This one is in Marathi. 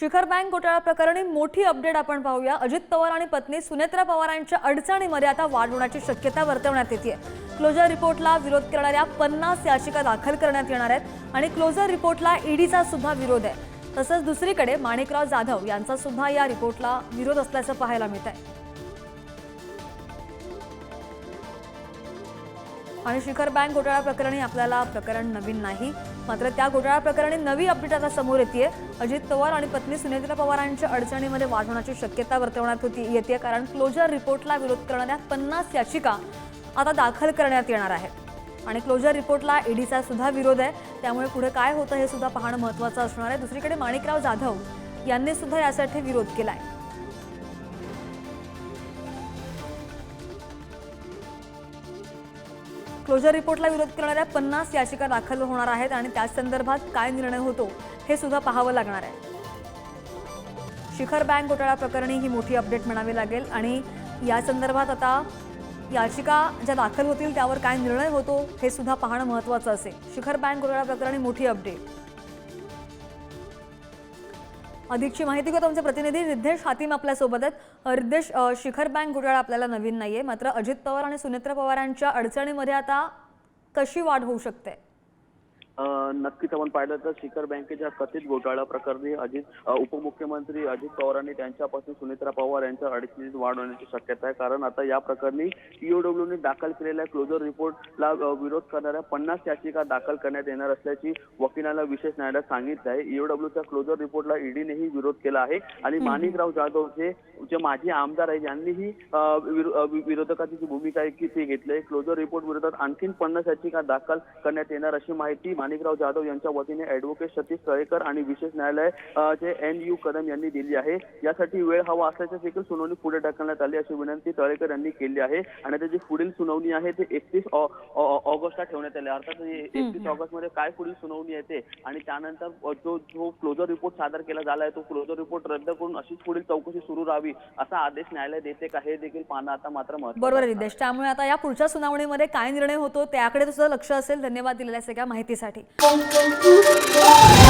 शिखर बँक घोटाळा प्रकरणी मोठी अपडेट आपण पाहूया. अजित पवार आणि पत्नी सुनेत्रा पवार यांच्या अडचणीमध्ये आता वाढ होण्याची शक्यता वर्तवण्यात येते. क्लोजर रिपोर्टला विरोध करणाऱ्या पन्नास याचिका दाखल करण्यात येणार आहेत आणि क्लोजर रिपोर्टला ईडीचा सुद्धा विरोध आहे. तसंच दुसरीकडे माणिकराव जाधव यांचा सुद्धा या रिपोर्टला विरोध असल्याचं पाहायला मिळत आहे आणि शिखर बँक घोटाळा प्रकरणी आपल्याला प्रकरण नवीन नाही. मात्र त्या घोटाळा प्रकरणी नवी अपडेट आता समोर येते अजित पवार आणि पत्नी सुनेत्रा पवारांच्या अडचणीमध्ये वाढ होण्याची शक्यता वर्तवण्यात होती येते कारण क्लोजर रिपोर्टला विरोध करणाऱ्या पन्नास याचिका आता दाखल करण्यात येणार आहेत. आणि क्लोजर रिपोर्टला ईडीचा सुद्धा विरोध आहे. त्यामुळे पुढे काय होतं हे सुद्धा पाहणं महत्त्वाचं असणार आहे. दुसरीकडे माणिकराव जाधव यांनी सुद्धा यासाठी विरोध केला आहे क्लोजर रिपोर्टला विरोध करणाऱ्या पन्नास याचिका दाखल होणार आहेत आणि त्या संदर्भात काय निर्णय होतो हे सुद्धा पाहावं लागणार आहे. शिखर बँक घोटाळा प्रकरणी ही मोठी अपडेट म्हणावी लागेल आणि या संदर्भात आता याचिका ज्या दाखल होतील त्यावर काय निर्णय होतो हे सुद्धा पाहणं महत्त्वाचं असेल. शिखर बँक घोटाळा प्रकरणी मोठी अपडेट अधिकची माहिती घेतो आमचे प्रतिनिधी रिद्धेश हातीम आपल्यासोबत आहेत. रिद्धेश शिखर बँक घोटाळा आपल्याला नवीन नाही आहे मात्र अजित पवार आणि सुनेत्रा पवारांच्या अडचणीमध्ये आता कशी वाढ होऊ शकते? नक्कीच आपण पाहिलं तर शिखर बँकेच्या कथित घोटाळा प्रकरणी अजित उपमुख्यमंत्री अजित पवारांनी त्यांच्यापासून सुनेत्रा पवार यांच्या अडचणीत वाढ होण्याची शक्यता आहे. कारण आता या प्रकरणी ईओडब्ल्यूने दाखल केलेल्या क्लोजर रिपोर्टला विरोध करणाऱ्या पन्नास याचिका दाखल करण्यात येणार असल्याची वकिलांना विशेष न्यायालयात सांगितलं आहे. ईओडब्ल्यूच्या क्लोजर रिपोर्टला ईडीनेही विरोध केला आहे. आणि माणिकराव जाधव जे जे माजी आमदार आहेत यांनीही विरोधकाची जी भूमिका आहे की ती घेतली आहे. क्लोजर रिपोर्ट विरोधात आणखीन पन्नास याचिका दाखल करण्यात येणार अशी माहिती माणिकराव जाधव यांच्या वतीने ऍडव्होकेट सतीश तळेकर आणि विशेष न्यायालय चे एन यू कदम यांनी दिली आहे. यासाठी वेळ हवा असल्याची देखील सुनावणी पुढे ढकलण्यात आली अशी विनंती तळेकर यांनी केली आहे. आणि त्याची पुढील सुनावणी आहे ते एकतीस ऑगस्टला ठेवण्यात आली अर्थात एकतीस ऑगस्टमध्ये काय पुढील सुनावणी येते आणि त्यानंतर जो जो क्लोजर रिपोर्ट सादर केला झाला आहे तो क्लोजर रिपोर्ट रद्द करून अशीच पुढील चौकशी सुरू राहावी असा आदेश न्यायालय देते का हे देखील पाहणं आता मात्र बरोबर त्यामुळे आता या पुढच्या सुनावणीमध्ये काय निर्णय होतो त्याकडे सुद्धा लक्ष असेल धन्यवाद दिलेल्या सगळ्या माहितीसाठी. bom, bom, bom, bom.